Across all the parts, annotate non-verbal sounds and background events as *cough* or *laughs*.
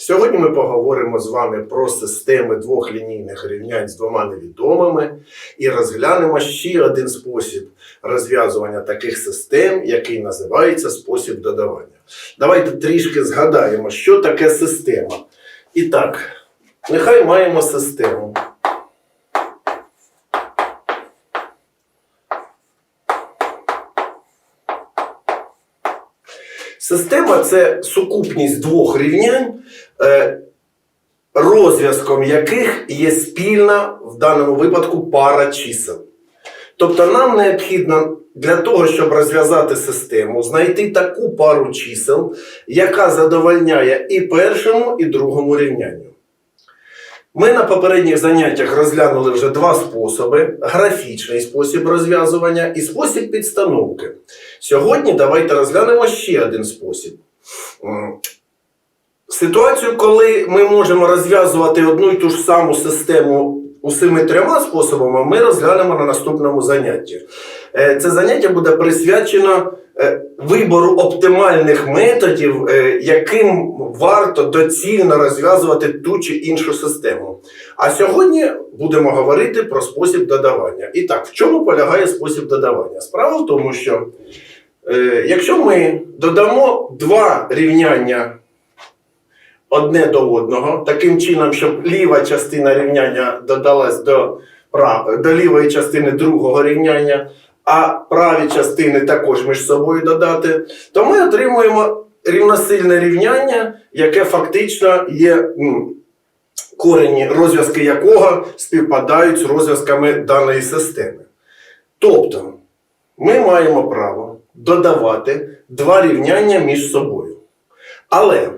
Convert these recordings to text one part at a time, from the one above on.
Сьогодні ми поговоримо з вами про системи двох лінійних рівнянь з двома невідомими і розглянемо ще один спосіб розв'язування таких систем, який називається спосіб додавання. Давайте трішки згадаємо, що таке система. І так, нехай маємо систему. Система це сукупність двох рівнянь, е, розв'язком яких є спільна в даному випадку пара чисел. Тобто нам необхідно для того, щоб розв'язати систему, знайти таку пару чисел, яка задовольняє і першому, і другому рівнянню. Ми на попередніх заняттях розглянули вже два способи: графічний спосіб розв'язування і спосіб підстановки. Сьогодні давайте розглянемо ще один спосіб. Ситуацію, коли ми можемо розв'язувати одну і ту ж саму систему усіми трьома способами, ми розглянемо на наступному занятті. Е, Це заняття буде присвячено вибору оптимальних методів, е, яким варто доцільно розв'язувати ту чи іншу систему. А сьогодні будемо говорити про спосіб додавання. І так, в чому полягає спосіб додавання? Справа в тому, що е, якщо ми додамо два рівняння одне до одного, таким чином, щоб ліва частина рівняння додалась до, прав... до лівої частини другого рівняння, а праві частини також між собою додати, то ми отримуємо рівносильне рівняння, яке фактично є корені, розв'язки якого співпадають з розв'язками даної системи. Тобто, ми маємо право додавати два рівняння між собою. Але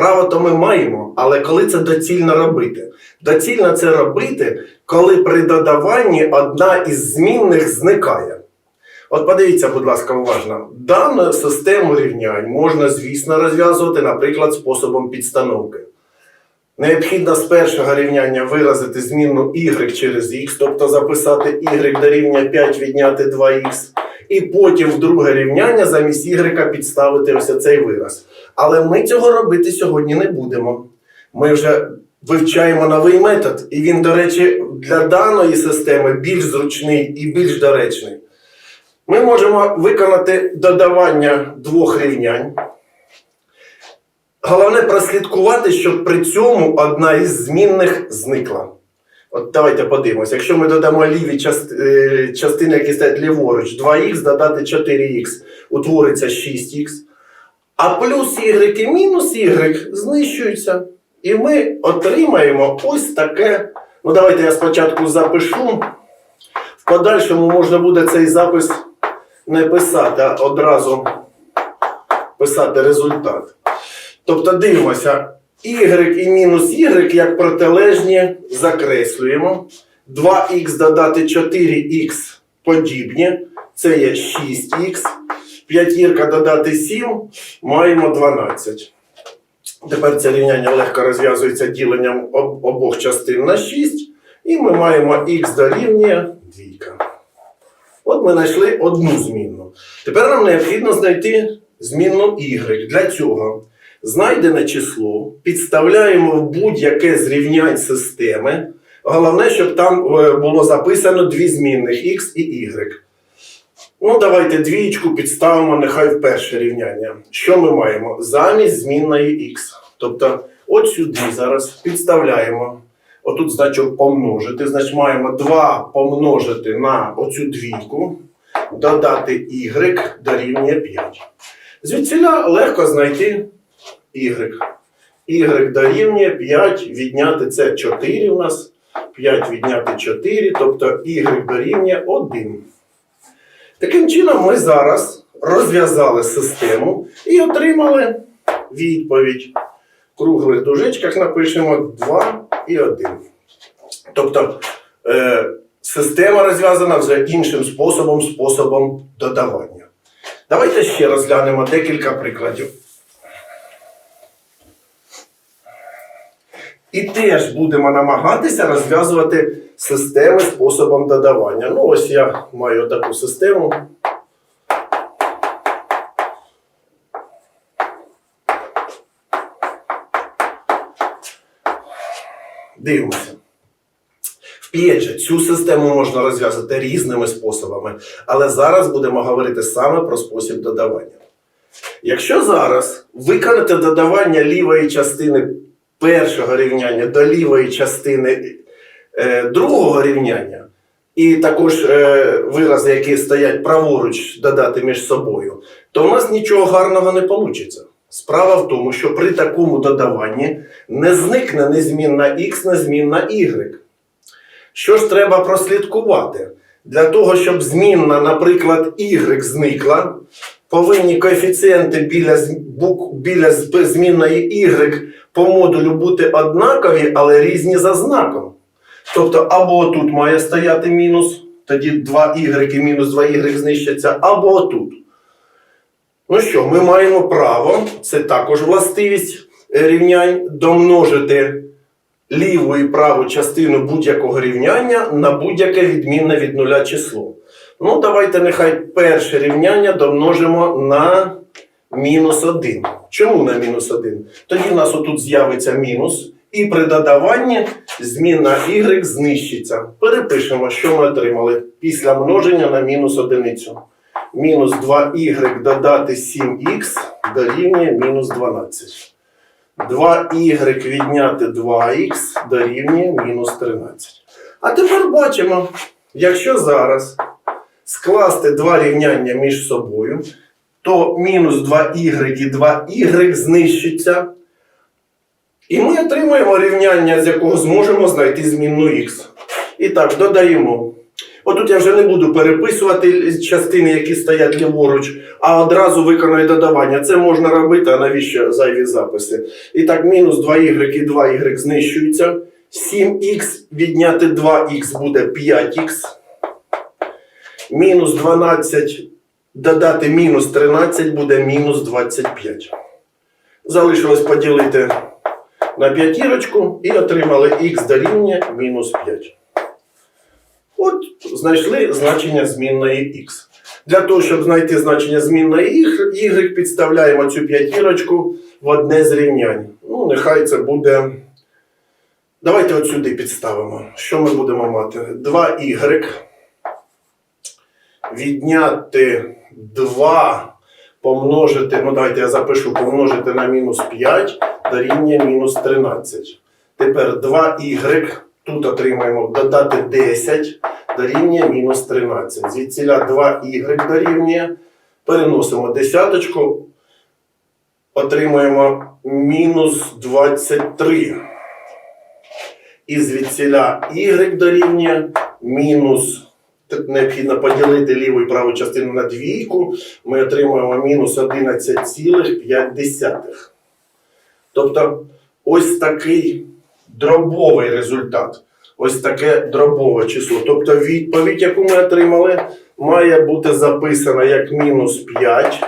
право то ми маємо, але коли це доцільно робити? Доцільно це робити, коли при додаванні одна із змінних зникає. От подивіться, будь ласка, уважно. Дану систему рівнянь можна, звісно, розв'язувати, наприклад, способом підстановки. Необхідно з першого рівняння виразити змінну y через x, тобто записати y дорівнює 5 відняти 2х, і потім в друге рівняння замість y підставити ось цей вираз. Але ми цього робити сьогодні не будемо. Ми вже вивчаємо новий метод, і він, до речі, для даної системи більш зручний і більш доречний. Ми можемо виконати додавання двох рівнянь. Головне прослідкувати, щоб при цьому одна із змінних зникла. От давайте подивимося. Якщо ми додамо ліві е, частини, які стоять ліворуч, 2х додати 4х, утвориться 6х. А плюс y і мінус y знищуються. І ми отримаємо ось таке. Ну, давайте я спочатку запишу. В подальшому можна буде цей запис не писати, а одразу писати результат. Тобто дивимося, y і мінус y як протилежні закреслюємо. 2х додати 4х подібні, це є 6х. П'ятірка додати 7, маємо 12. Тепер це рівняння легко розв'язується діленням об- обох частин на 6. І ми маємо х дорівнює 2. От ми знайшли одну змінну. Тепер нам необхідно знайти змінну y. Для цього знайдене число підставляємо в будь-яке з рівнянь системи. Головне, щоб там е, було записано дві змінних x і y. Ну, давайте двієчку підставимо нехай в перше рівняння. Що ми маємо? Замість змінної x. Тобто, от сюди зараз підставляємо. Отут значок помножити. Значить, маємо 2 помножити на оцю двійку, додати y дорівнює 5. Звідсіля легко знайти y. y дорівнює 5, відняти це 4 у нас. 5 відняти 4, тобто y дорівнює 1. Таким чином, ми зараз розв'язали систему і отримали відповідь. В круглих дужечках напишемо 2 і 1. Тобто е, система розв'язана вже іншим способом, способом додавання. Давайте ще розглянемо декілька прикладів. І теж будемо намагатися розв'язувати системи способом додавання. Ну, ось я маю таку систему. Дивимося. В П'єджа, цю систему можна розв'язати різними способами, але зараз будемо говорити саме про спосіб додавання. Якщо зараз виконати додавання лівої частини першого рівняння до лівої частини другого рівняння, і також е, вирази, які стоять праворуч, додати між собою, то в нас нічого гарного не вийде. Справа в тому, що при такому додаванні не зникне незмінна х, незмінна y. Що ж треба прослідкувати? Для того, щоб змінна, наприклад, y зникла, повинні коефіцієнти біля, біля змінної y по модулю бути однакові, але різні за знаком. Тобто, або тут має стояти мінус, тоді 2y і мінус 2y знищаться, або отут. Ну що, ми маємо право, це також властивість е, рівнянь, домножити ліву і праву частину будь-якого рівняння на будь-яке відмінне від нуля число. Ну, давайте нехай перше рівняння домножимо на мінус 1. Чому на мінус 1? Тоді в нас отут з'явиться мінус, і при додаванні змінна y знищиться. Перепишемо, що ми отримали після множення на мінус одиницю. Мінус 2y додати 7х дорівнює мінус 12. 2y відняти 2х дорівнює мінус 13. А тепер бачимо, якщо зараз скласти два рівняння між собою, то мінус 2y і 2y знищиться. І ми отримаємо рівняння, з якого зможемо знайти змінну х. І так, додаємо. Отут я вже не буду переписувати частини, які стоять ліворуч, а одразу виконаю додавання. Це можна робити, а навіщо зайві записи? І так, мінус 2y і 2y знищуються. 7х відняти 2х буде 5х. Мінус 12 додати мінус 13 буде мінус 25. Залишилось поділити на п'ятірочку і отримали х дорівнює мінус 5. От знайшли значення змінної х. Для того, щоб знайти значення змінної y, підставляємо цю п'ятірочку в одне з рівнянь. Ну, нехай це буде. Давайте от сюди підставимо. Що ми будемо мати? 2y відняти 2 помножити, ну давайте я запишу, помножити на мінус 5 дорівнює мінус 13. Тепер 2y, тут отримаємо додати 10 дорівнює мінус 13. Звідсіля 2y дорівнює. Переносимо десяточку, отримуємо мінус 23. І звідсіля y дорівнює мінус. Необхідно поділити ліву і праву частину на двійку. Ми отримуємо мінус 11,5. Тобто ось такий дробовий результат. Ось таке дробове число. Тобто відповідь, яку ми отримали, має бути записана як мінус 5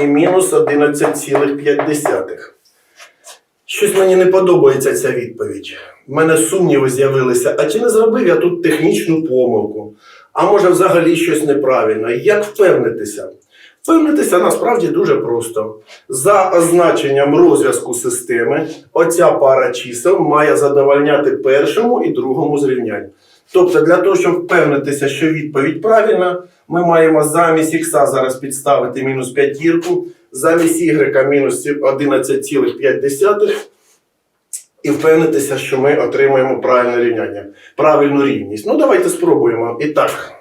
і мінус 11,5. Щось мені не подобається ця відповідь. У мене сумніви з'явилися. А чи не зробив я тут технічну помилку? А може взагалі щось неправильно? Як впевнитися? Впевнитися насправді дуже просто. За означенням розв'язку системи, оця пара чисел має задовольняти першому і другому зрівнянь. Тобто, для того, щоб впевнитися, що відповідь правильна, ми маємо замість х зараз підставити мінус п'ятірку, замість y мінус 11,5 і впевнитися, що ми отримаємо правильне рівняння, правильну рівність. Ну, давайте спробуємо. І так,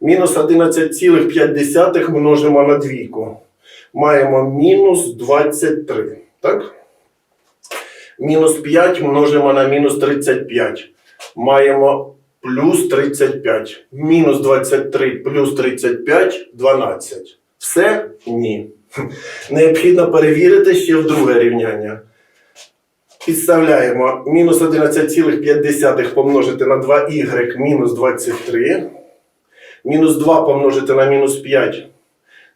мінус 11,5 множимо на двійку. Маємо мінус 23. Так? Мінус 5 множимо на мінус 35. Маємо плюс 35. Мінус 23 плюс 35 12. Все? Ні. *laughs* Необхідно перевірити ще в друге рівняння. Підставляємо мінус 11,5 помножити на 2y мінус 23. Мінус 2 помножити на мінус 5.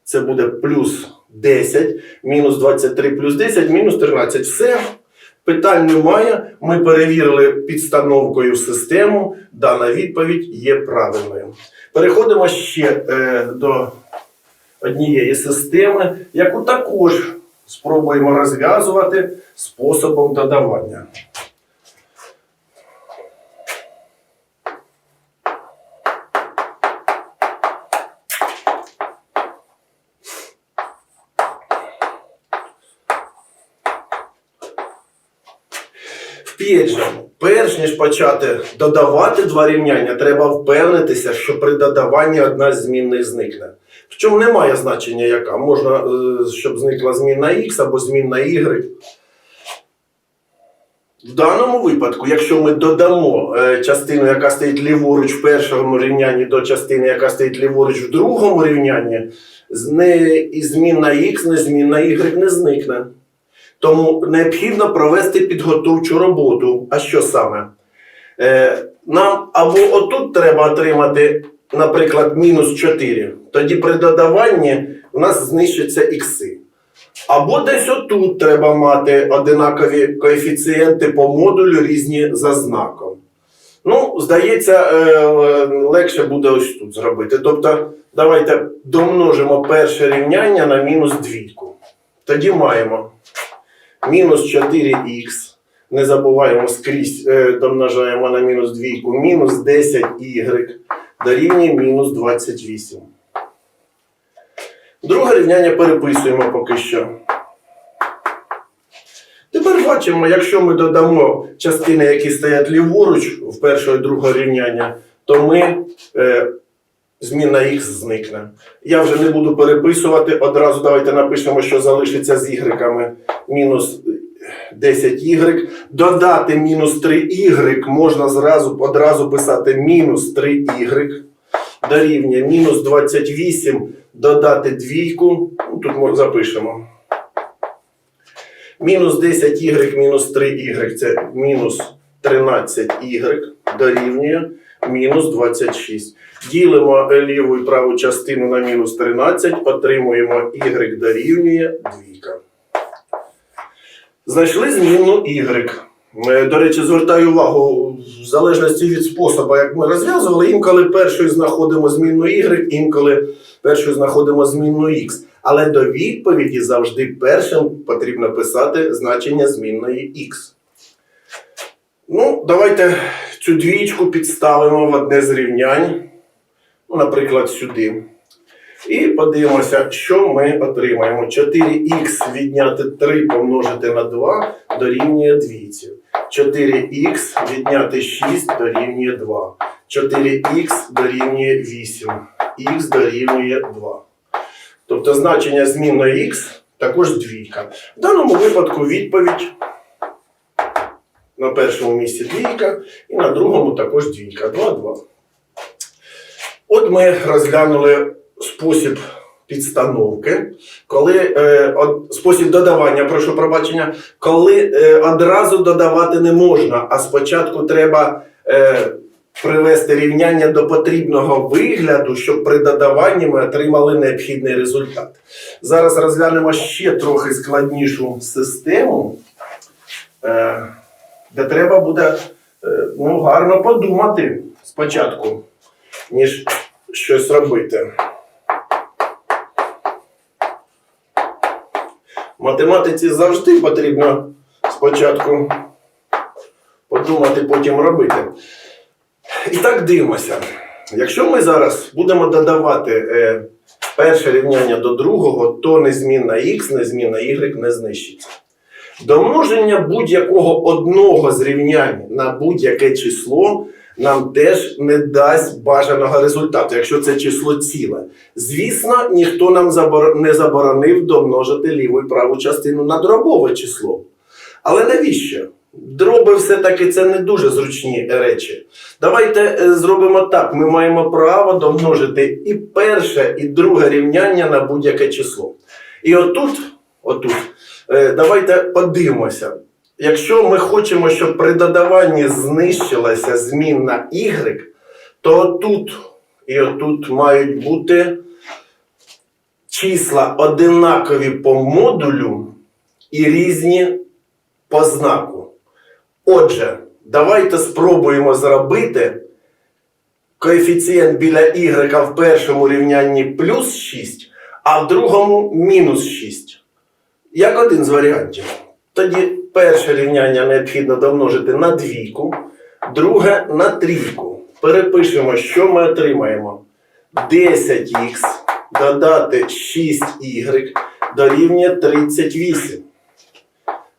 Це буде плюс 10. Мінус 23 плюс 10, мінус 13. Все. Питань немає. Ми перевірили підстановкою в систему. Дана відповідь є правильною. Переходимо ще е, до однієї системи, яку також спробуємо розв'язувати способом додавання. Вп'ять перш ніж почати додавати два рівняння, треба впевнитися, що при додаванні одна з змінних зникне. В чому немає значення яка. Можна, е, щоб зникла змінна х або змінна y. В даному випадку, якщо ми додамо е, частину, яка стоїть ліворуч в першому рівнянні до частини, яка стоїть ліворуч в другому рівнянні, і змінна х, не змінна y не зникне. Тому необхідно провести підготовчу роботу. А що саме? Е, нам або отут треба отримати, наприклад, мінус 4. Тоді при додаванні у нас знищаться ікси. Або десь отут треба мати одинакові коефіцієнти по модулю різні за знаком. Ну, здається, е, легше буде ось тут зробити. Тобто, давайте домножимо перше рівняння на мінус двійку. Тоді маємо мінус 4х. Не забуваємо скрізь е, домножаємо на мінус двійку. Мінус 10y дорівнює мінус 28. Друге рівняння переписуємо поки що. Тепер бачимо, якщо ми додамо частини, які стоять ліворуч в першого і другого рівняння, то ми е, змінна х зникне. Я вже не буду переписувати. Одразу давайте напишемо, що залишиться з ігреками. Мінус 10y. Додати мінус 3y можна зразу, одразу писати мінус 3y. Дорівнює мінус 28 додати двійку. Ну, тут ми запишемо. Мінус 10y мінус 3y це мінус 13y дорівнює мінус 26. Ділимо ліву і праву частину на мінус 13, отримуємо y дорівнює двійка. Знайшли змінну y. Е, До речі, звертаю увагу, в залежності від способу, як ми розв'язували, інколи першою знаходимо змінну y, інколи першою знаходимо змінну x. Але до відповіді завжди першим потрібно писати значення змінної x. Ну, давайте цю двічку підставимо в одне з рівнянь, ну, наприклад, сюди. І подивимося, що ми отримаємо. 4х відняти 3 помножити на 2 дорівнює 2. 4х відняти 6 дорівнює 2. 4х дорівнює 8. Х дорівнює 2. Тобто значення змінної х також двійка. В даному випадку відповідь на першому місці двійка і на другому також двійка. 2, 2. От ми розглянули спосіб підстановки, коли е, од, спосіб додавання, прошу пробачення, коли е, одразу додавати не можна, а спочатку треба е, привести рівняння до потрібного вигляду, щоб при додаванні ми отримали необхідний результат. Зараз розглянемо ще трохи складнішу систему, е, де треба буде е, ну, гарно подумати спочатку, ніж щось робити. Математиці завжди потрібно спочатку подумати, потім робити. І так дивимося. Якщо ми зараз будемо додавати е, перше рівняння до другого, то незмінна х, незмінна y не знищиться. Домноження будь-якого одного з рівнянь на будь-яке число нам теж не дасть бажаного результату, якщо це число ціле. Звісно, ніхто нам не заборонив домножити ліву і праву частину на дробове число. Але навіщо? Дроби все-таки це не дуже зручні речі. Давайте е, зробимо так: ми маємо право домножити і перше, і друге рівняння на будь-яке число. І отут, отут, давайте подивимося. Якщо ми хочемо, щоб при додаванні знищилася змінна y, то отут і отут мають бути числа одинакові по модулю і різні по знаку. Отже, давайте спробуємо зробити коефіцієнт біля y в першому рівнянні плюс 6, а в другому мінус 6. Як один з варіантів. Тоді перше рівняння необхідно домножити на двійку, друге на трійку. Перепишемо, що ми отримаємо. 10х додати 6y дорівнює 38.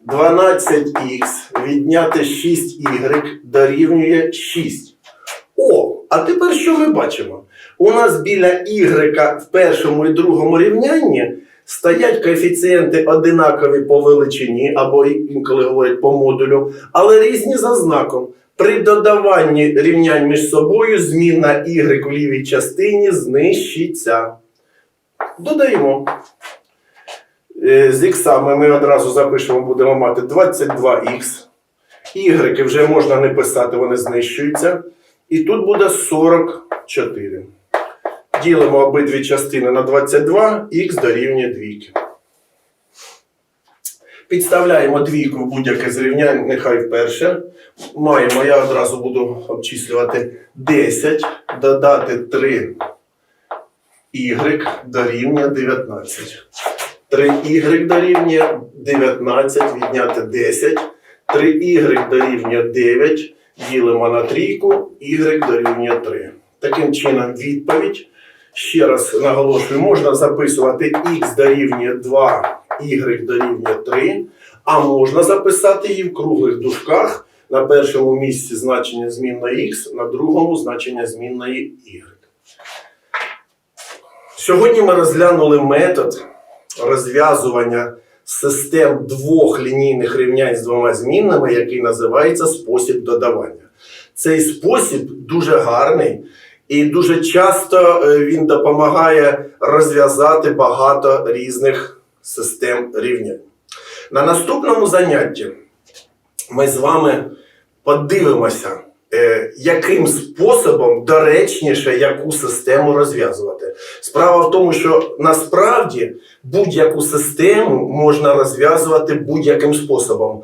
12х відняти 6y дорівнює 6. О, а тепер що ми бачимо? У нас біля y в першому і другому рівнянні стоять коефіцієнти одинакові по величині, або інколи говорять по модулю, але різні за знаком. При додаванні рівнянь між собою змінна y в лівій частині знищиться. Додаємо. Е, З іксами ми одразу запишемо, будемо мати 22х. Y вже можна не писати, вони знищуються. І тут буде 44. Ділимо обидві частини на 22, х дорівнює двійки. Підставляємо двійку в будь-яке зрівняння, нехай вперше. Маємо, я одразу буду обчислювати 10, додати 3 y дорівнює 19. 3y дорівнює 19, відняти 10. 3y дорівнює 9, ділимо на трійку, y дорівнює 3. Таким чином, відповідь. Ще раз наголошую, можна записувати x дорівнює 2, y дорівнює 3, а можна записати її в круглих дужках на першому місці значення змінної x, на другому значення змінної y. Сьогодні ми розглянули метод розв'язування систем двох лінійних рівнянь з двома змінними, який називається спосіб додавання. Цей спосіб дуже гарний і дуже часто е, він допомагає розв'язати багато різних систем рівнянь. На наступному занятті ми з вами подивимося, е, яким способом доречніше яку систему розв'язувати. Справа в тому, що насправді будь-яку систему можна розв'язувати будь-яким способом.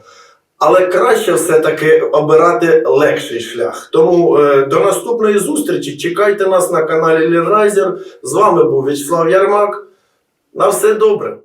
Але краще все-таки обирати легший шлях. Тому е, до наступної зустрічі. Чекайте нас на каналі Лірайзер. З вами був Вячеслав Ярмак. На все добре.